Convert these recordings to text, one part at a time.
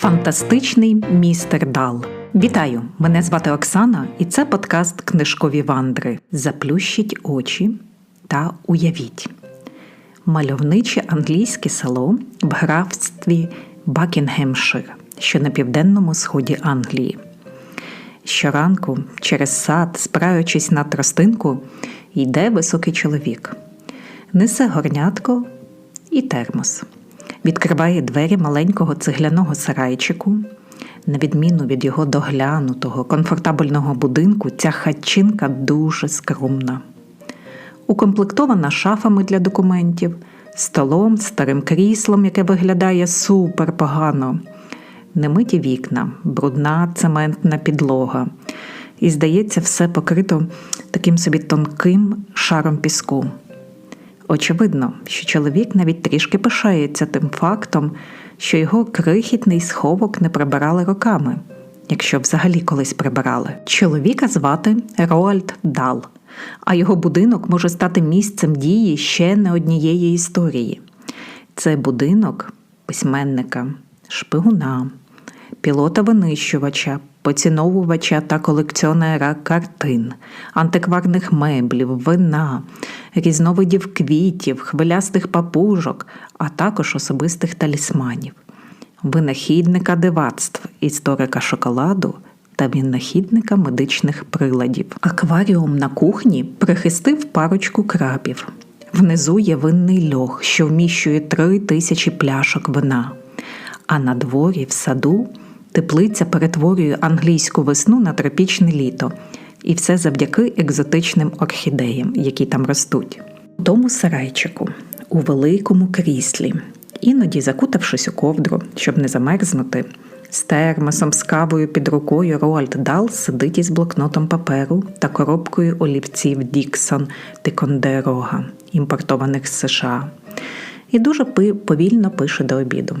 Фантастичний містер Дал. Вітаю! Мене звати Оксана, і це подкаст Книжкові вандри. Заплющіть очі та уявіть. Мальовниче англійське село в графстві Бакінгемшир, що на південному сході Англії. Щоранку через сад, спираючись на тростинку, йде високий чоловік, несе горнятко і термос, відкриває двері маленького цегляного сарайчику. На відміну від його доглянутого, комфортабельного будинку, ця хатчинка дуже скромна. Укомплектована шафами для документів, столом, старим кріслом, яке виглядає супер погано, немиті вікна, брудна цементна підлога. І, здається, все покрито таким собі тонким шаром піску. Очевидно, що чоловік навіть трішки пишається тим фактом, що його крихітний сховок не прибирали роками, якщо взагалі колись прибирали. Чоловіка звати Роальд Дал, а його будинок може стати місцем дії ще не однієї історії. Це будинок письменника, шпигуна, пілота-винищувача, поціновувача та колекціонера картин, антикварних меблів, вина, різновидів квітів, хвилястих папужок, а також особистих талісманів, винахідника дивацтв, історика шоколаду. Та винахідника медичних приладів. Акваріум на кухні прихистив парочку крабів. Внизу є винний льох, що вміщує три тисячі пляшок вина. А на дворі, в саду, теплиця перетворює англійську весну на тропічне літо. І все завдяки екзотичним орхідеям, які там ростуть. У тому сарайчику, у великому кріслі, іноді закутавшись у ковдру, щоб не замерзнути, з термосом, з кавою під рукою Роальд Дал сидить із блокнотом паперу та коробкою олівців Діксон Тикондерога, імпортованих з США, і дуже повільно пише до обіду.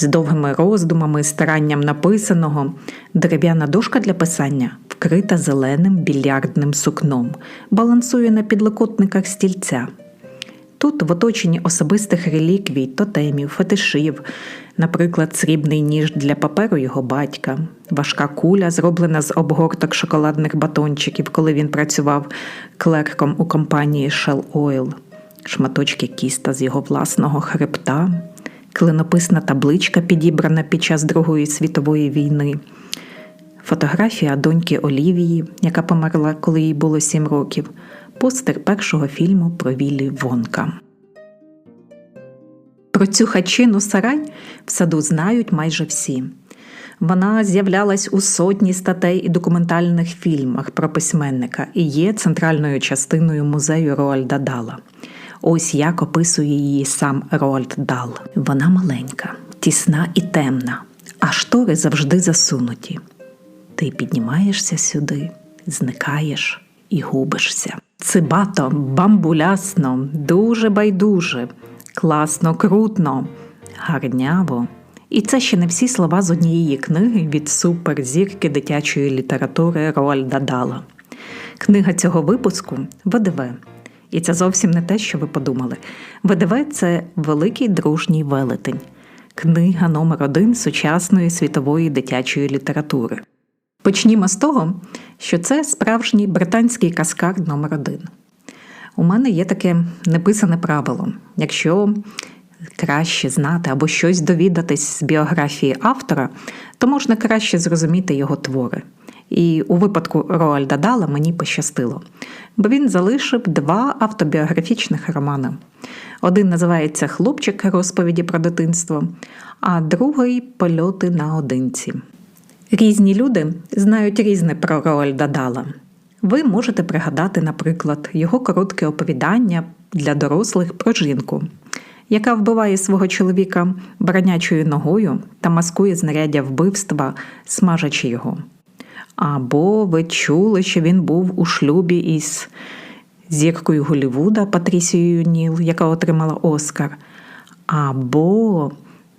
З довгими роздумами, старанням написаного, дерев'яна дошка для писання вкрита зеленим більярдним сукном, балансує на підлокотниках стільця. Тут, в оточенні особистих реліквій, тотемів, фетишів, наприклад, срібний ніж для паперу його батька, важка куля, зроблена з обгорток шоколадних батончиків, коли він працював клерком у компанії Shell Oil, шматочки кіста з його власного хребта, клинописна табличка, підібрана під час Другої світової війни. Фотографія доньки Олівії, яка померла, коли їй було сім років, постер першого фільму про Віллі Вонка. Про цю хачину сарай в саду знають майже всі. Вона з'являлась у сотні статей і документальних фільмах про письменника і є центральною частиною музею Роальда Дала. Ось як описує її сам Роальд Дал. Вона маленька, тісна і темна, а штори завжди засунуті. Ти піднімаєшся сюди, зникаєш і губишся. Цибато, бамбулясно, дуже байдуже, класно, крутно, гарняво. І це ще не всі слова з однієї книги від суперзірки дитячої літератури Роальда Дала. Книга цього випуску ВДВ. І це зовсім не те, що ви подумали. ВДВ це великий дружній велетень, книга номер один сучасної світової дитячої літератури. Почнімо з того, що це справжній британський каскар номер один. У мене є таке неписане правило. Якщо краще знати або щось довідатись з біографії автора, то можна краще зрозуміти його твори. І у випадку Роальда Дала мені пощастило, бо він залишив два автобіографічних романи. Один називається Хлопчик розповіді про дитинство, а другий Польоти наодинці. Різні люди знають різне про Роальда Дала. Ви можете пригадати, наприклад, його коротке оповідання для дорослих про жінку, яка вбиває свого чоловіка бронячою ногою та маскує знаряддя вбивства, смажачи його. Або ви чули, що він був у шлюбі із зіркою Голлівуда Патрісією Ніл, яка отримала Оскар. Або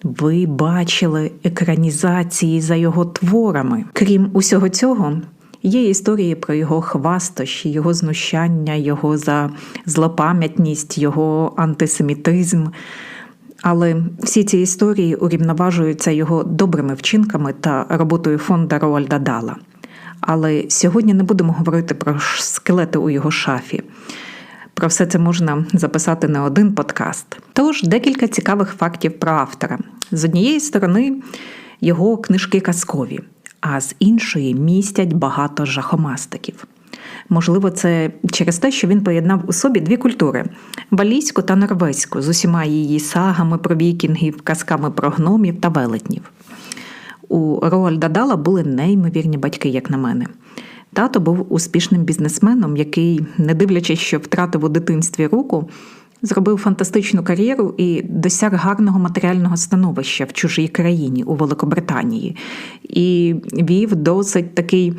ви бачили екранізації за його творами. Крім усього цього, є історії про його хвастощі, його знущання, його за злопам'ятність, його антисемітизм. Але всі ці історії урівноважуються його добрими вчинками та роботою фонда Роальда Дала. Але сьогодні не будемо говорити про скелети у його шафі. Про все це можна записати на один подкаст. Тож декілька цікавих фактів про автора. З однієї сторони, його книжки казкові, а з іншої містять багато жахомастиків. Можливо, це через те, що він поєднав у собі дві культури валійську та норвезьку, з усіма її сагами про вікінгів, казками про гномів та велетнів. У Роальда Дала були неймовірні батьки, як на мене. Тато був успішним бізнесменом, який, не дивлячись, що втратив у дитинстві руку, зробив фантастичну кар'єру і досяг гарного матеріального становища в чужій країні у Великобританії, і вів досить такий.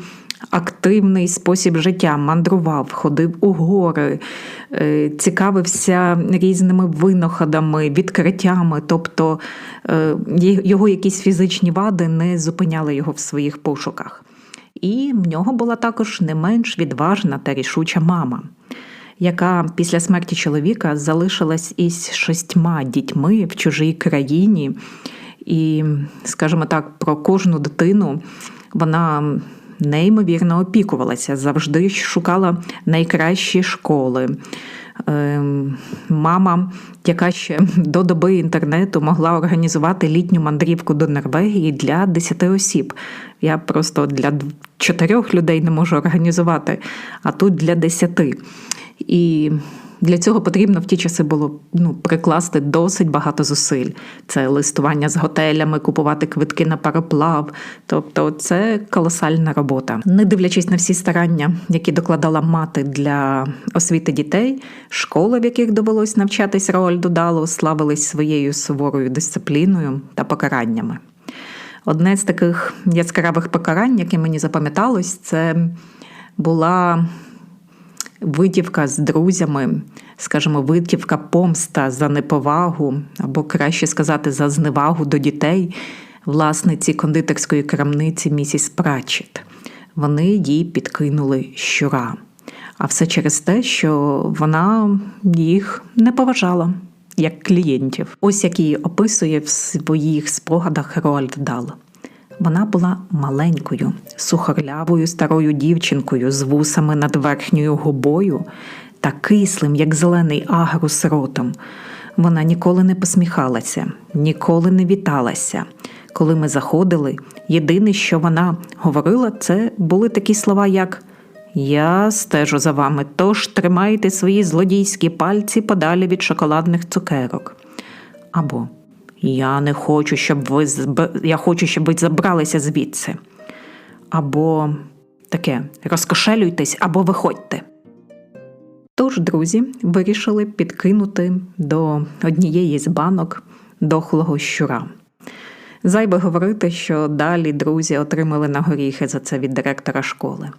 Активний спосіб життя, мандрував, ходив у гори, е, цікавився різними винаходами, відкриттями, тобто е, його якісь фізичні вади не зупиняли його в своїх пошуках. І в нього була також не менш відважна та рішуча мама, яка після смерті чоловіка залишилась із шістьма дітьми в чужій країні. І, скажімо так, про кожну дитину вона неймовірно опікувалася, завжди шукала найкращі школи. Ем, мама, яка ще до доби інтернету могла організувати літню мандрівку до Норвегії для 10 осіб. Я просто для чотирьох людей не можу організувати, а тут для десяти. І для цього потрібно в ті часи було ну, прикласти досить багато зусиль. Це листування з готелями, купувати квитки на пароплав. Тобто це колосальна робота. Не дивлячись на всі старання, які докладала мати для освіти дітей, школи, в яких довелось навчатись Роальду Далу, славились своєю суворою дисципліною та покараннями. Одне з таких яскравих покарань, яке мені запам'яталось, це була витівка з друзями, скажімо, витівка помста за неповагу, або краще сказати, за зневагу до дітей власниці кондитерської крамниці місіс Пратчет. Вони їй підкинули щура. А все через те, що вона їх не поважала як клієнтів. Ось як її описує в своїх спогадах Роальд Дал. Вона була маленькою, сухорлявою старою дівчинкою з вусами над верхньою губою та кислим, як зелений агрус ротом. Вона ніколи не посміхалася, ніколи не віталася. Коли ми заходили, єдине, що вона говорила, це були такі слова, як Я стежу за вами, тож тримайте свої злодійські пальці подалі від шоколадних цукерок. Або я не хочу, щоб ви я хочу, щоб ви забралися звідси. Або таке розкошелюйтесь або виходьте. Тож друзі вирішили підкинути до однієї з банок дохлого щура. Зайбе говорити, що далі друзі отримали на горіхи за це від директора школи.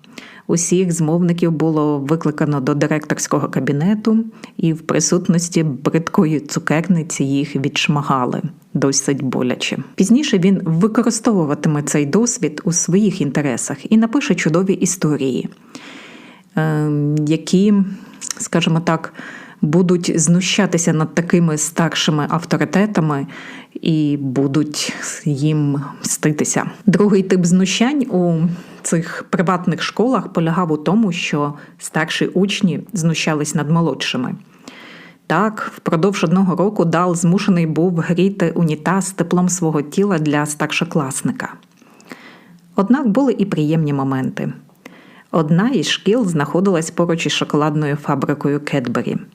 Усіх змовників було викликано до директорського кабінету, і в присутності бридкої цукерниці їх відшмагали досить боляче. Пізніше він використовуватиме цей досвід у своїх інтересах і напише чудові історії, ем, які, скажімо так, будуть знущатися над такими старшими авторитетами і будуть їм мститися. Другий тип знущань у цих приватних школах полягав у тому, що старші учні знущались над молодшими. Так, впродовж одного року Дал змушений був гріти унітаз теплом свого тіла для старшокласника. Однак були і приємні моменти. Одна із шкіл знаходилась поруч із шоколадною фабрикою Кетбері –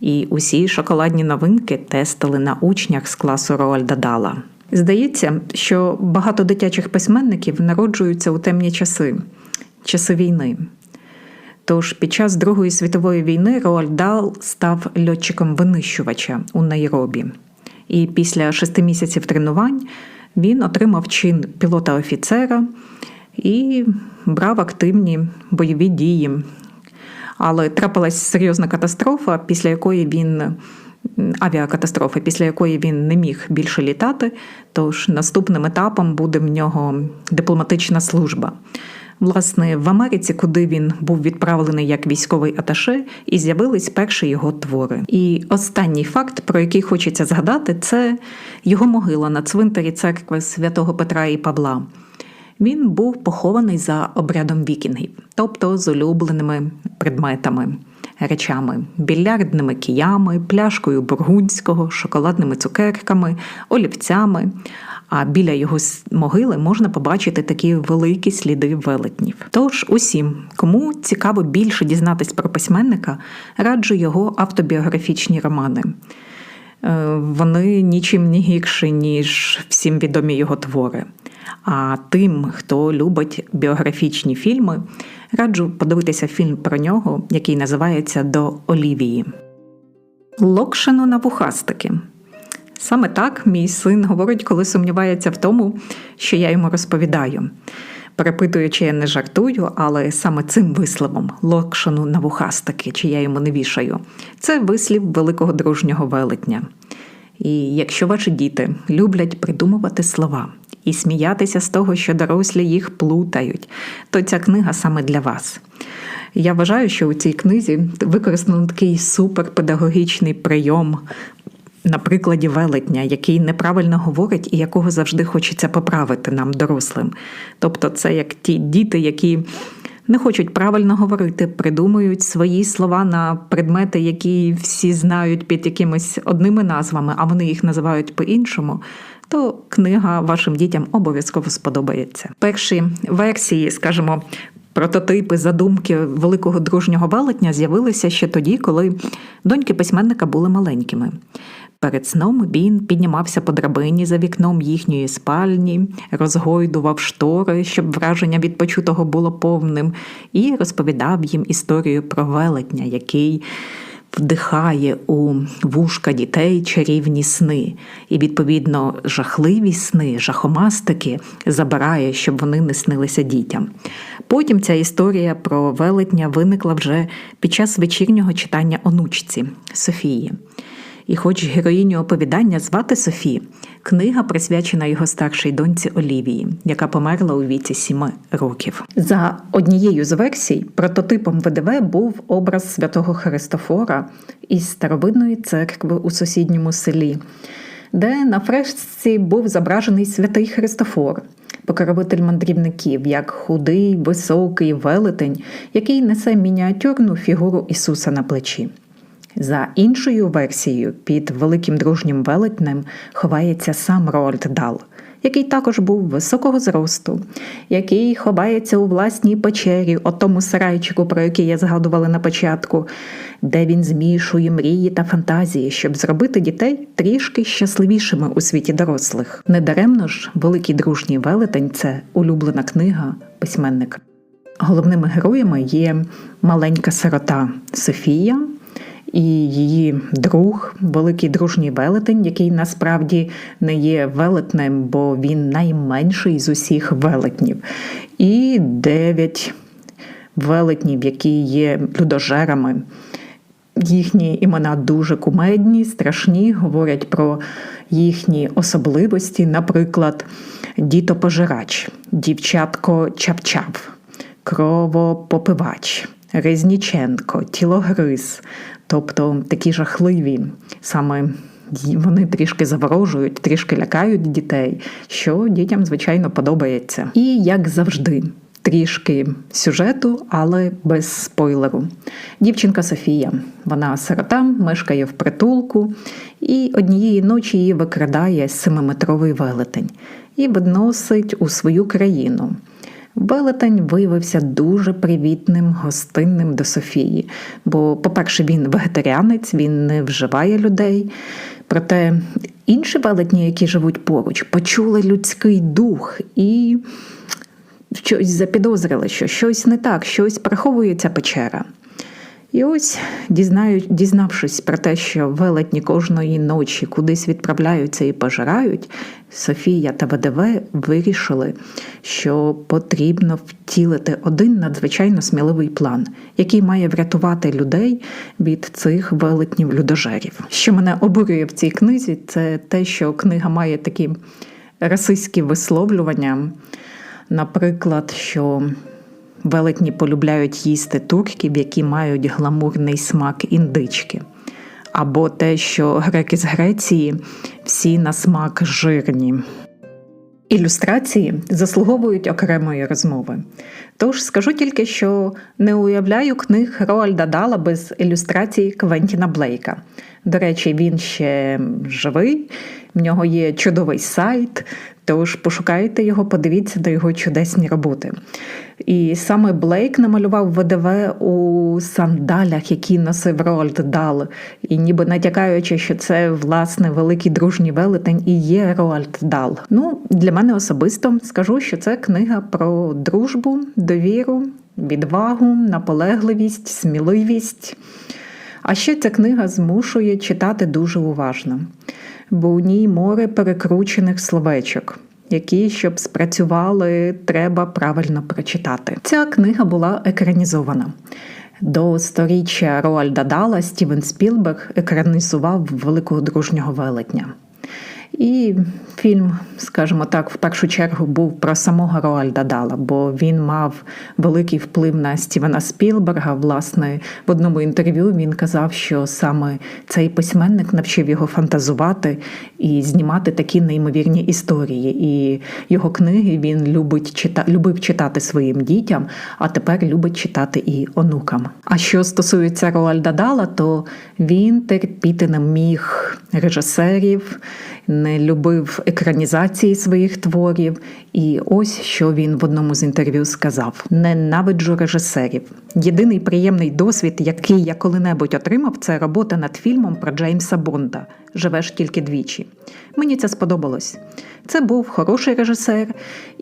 і усі шоколадні новинки тестили на учнях з класу Роальда Дала. Здається, що багато дитячих письменників народжуються у темні часи, часи війни. Тож під час Другої світової війни Роальд Дал став льотчиком винищувача у Найробі. І після шести місяців тренувань він отримав чин пілота офіцера і брав активні бойові дії але трапилась серйозна катастрофа, після якої він. Авіакатастрофи, після якої він не міг більше літати, тож наступним етапом буде в нього дипломатична служба. Власне, в Америці, куди він був відправлений як військовий аташе, і з'явились перші його твори. І останній факт, про який хочеться згадати, це його могила на цвинтарі церкви святого Петра і Павла. Він був похований за обрядом вікінгів, тобто з улюбленими предметами, речами, більярдними киями, пляшкою бургунського, шоколадними цукерками, олівцями. А біля його могили можна побачити такі великі сліди велетнів. Тож усім, кому цікаво більше дізнатись про письменника, раджу його автобіографічні романи. Е, Вони нічим не гірші, ніж всім відомі його твори. А тим, хто любить біографічні фільми, раджу подивитися фільм про нього, який називається До Олівії. Локшину на вухастики. Саме так мій син говорить, коли сумнівається в тому, що я йому розповідаю. Перепитую, чи я не жартую, але саме цим висловом локшину на вухастики, чи я йому не вішаю, це вислів великого дружнього велетня. І якщо ваші діти люблять придумувати слова і сміятися з того, що дорослі їх плутають, то ця книга саме для вас. Я вважаю, що у цій книзі використано такий суперпедагогічний прийом на прикладі велетня, який неправильно говорить і якого завжди хочеться поправити нам, дорослим. Тобто, це як ті діти, які не хочуть правильно говорити, придумують свої слова на предмети, які всі знають під якимись одними назвами, а вони їх називають по-іншому. То книга вашим дітям обов'язково сподобається. Перші версії, скажімо, Прототипи задумки великого дружнього велетня з'явилися ще тоді, коли доньки письменника були маленькими. Перед сном він піднімався по драбині за вікном їхньої спальні, розгойдував штори, щоб враження від почутого було повним, і розповідав їм історію про велетня, який вдихає у вушка дітей чарівні сни, і, відповідно, жахливі сни, жахомастики забирає, щоб вони не снилися дітям. Потім ця історія про велетня виникла вже під час вечірнього читання онучці Софії. І, хоч героїню оповідання звати Софі, книга присвячена його старшій доньці Олівії, яка померла у віці сіми років. За однією з версій, прототипом ВДВ був образ святого Христофора із старовинної церкви у сусідньому селі, де на фрешці був зображений святий Христофор. Покровитель мандрівників, як худий, високий велетень, який несе мініатюрну фігуру Ісуса на плечі. За іншою версією, під великим дружнім велетнем ховається сам Роальд Дал, який також був високого зросту, який ховається у власній печері, о тому сарайчику, про який я згадувала на початку, де він змішує мрії та фантазії, щоб зробити дітей трішки щасливішими у світі дорослих. Недаремно ж великий дружній велетень це улюблена книга письменника. Головними героями є маленька сирота Софія і її друг, великий дружній велетень, який насправді не є велетнем, бо він найменший з усіх велетнів. І дев'ять велетнів, які є людожерами. Їхні імена дуже кумедні, страшні, говорять про їхні особливості, наприклад, дітопожирач, дівчатко чапчап, кровопопивач, Резніченко, тілогриз, тобто такі жахливі саме. Вони трішки заворожують, трішки лякають дітей, що дітям, звичайно, подобається. І як завжди, трішки сюжету, але без спойлеру. Дівчинка Софія, вона сирота, мешкає в притулку, і однієї ночі її викрадає семиметровий велетень і відносить у свою країну. Велетень виявився дуже привітним, гостинним до Софії. Бо, по-перше, він вегетаріанець, він не вживає людей. Проте інші велетні, які живуть поруч, почули людський дух і щось запідозрили, що щось не так, щось приховує ця печера. І ось, дізнаю, дізнавшись про те, що велетні кожної ночі кудись відправляються і пожирають, Софія та ВДВ вирішили, що потрібно втілити один надзвичайно сміливий план, який має врятувати людей від цих велетнів людожерів. Що мене обурює в цій книзі, це те, що книга має такі расистські висловлювання, наприклад, що Велетні полюбляють їсти турків, які мають гламурний смак індички. Або те, що греки з Греції всі на смак жирні. Ілюстрації заслуговують окремої розмови. Тож скажу тільки, що не уявляю книг Роальда Дала без ілюстрацій Квентіна Блейка. До речі, він ще живий, в нього є чудовий сайт, тож пошукайте його, подивіться до його чудесні роботи. І саме Блейк намалював ВДВ у сандалях, які носив Роальд Дал, і ніби натякаючи, що це власне великий дружній велетень і є Роальд Дал. Ну, для мене особисто скажу, що це книга про дружбу, довіру, відвагу, наполегливість, сміливість. А ще ця книга змушує читати дуже уважно, бо у ній море перекручених словечок, які, щоб спрацювали, треба правильно прочитати. Ця книга була екранізована. До сторіччя Роальда Дала Стівен Спілберг екранізував великого дружнього велетня. І фільм, скажімо так, в першу чергу був про самого Роальда Дала, бо він мав великий вплив на Стівена Спілберга. Власне, в одному інтерв'ю він казав, що саме цей письменник навчив його фантазувати і знімати такі неймовірні історії. І його книги він любить чита... любив читати своїм дітям, а тепер любить читати і онукам. А що стосується Роальда Дала, то він терпіти не міг режисерів не любив екранізації своїх творів. І ось що він в одному з інтерв'ю сказав: ненавиджу режисерів. Єдиний приємний досвід, який я коли-небудь отримав, це робота над фільмом про Джеймса Бонда. Живеш тільки двічі. Мені це сподобалось. Це був хороший режисер,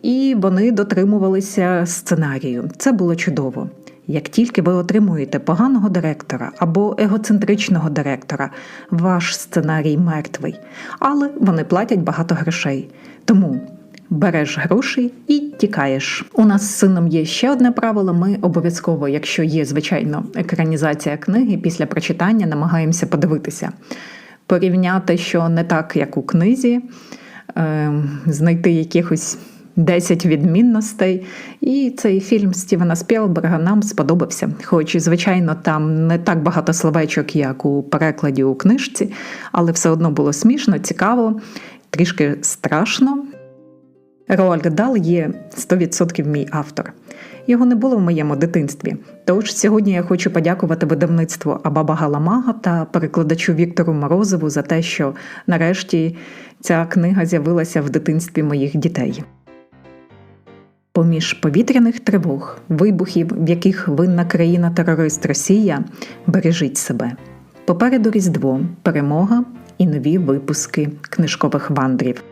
і вони дотримувалися сценарію. Це було чудово. Як тільки ви отримуєте поганого директора або егоцентричного директора, ваш сценарій мертвий, але вони платять багато грошей. Тому береш гроші і тікаєш. У нас з сином є ще одне правило. Ми обов'язково, якщо є звичайно екранізація книги, після прочитання намагаємося подивитися, порівняти, що не так, як у книзі, ем, знайти якихось. 10 відмінностей. І цей фільм Стівена Спілберга нам сподобався. Хоч, звичайно, там не так багато словечок, як у перекладі у книжці, але все одно було смішно, цікаво, трішки страшно. Роальд Дал є 100% мій автор. Його не було в моєму дитинстві. Тож сьогодні я хочу подякувати видавництву Абаба Галамага та перекладачу Віктору Морозову за те, що нарешті ця книга з'явилася в дитинстві моїх дітей. Поміж повітряних тривог, вибухів, в яких винна країна-терорист Росія, бережіть себе. Попереду Різдво, перемога і нові випуски книжкових вандрів.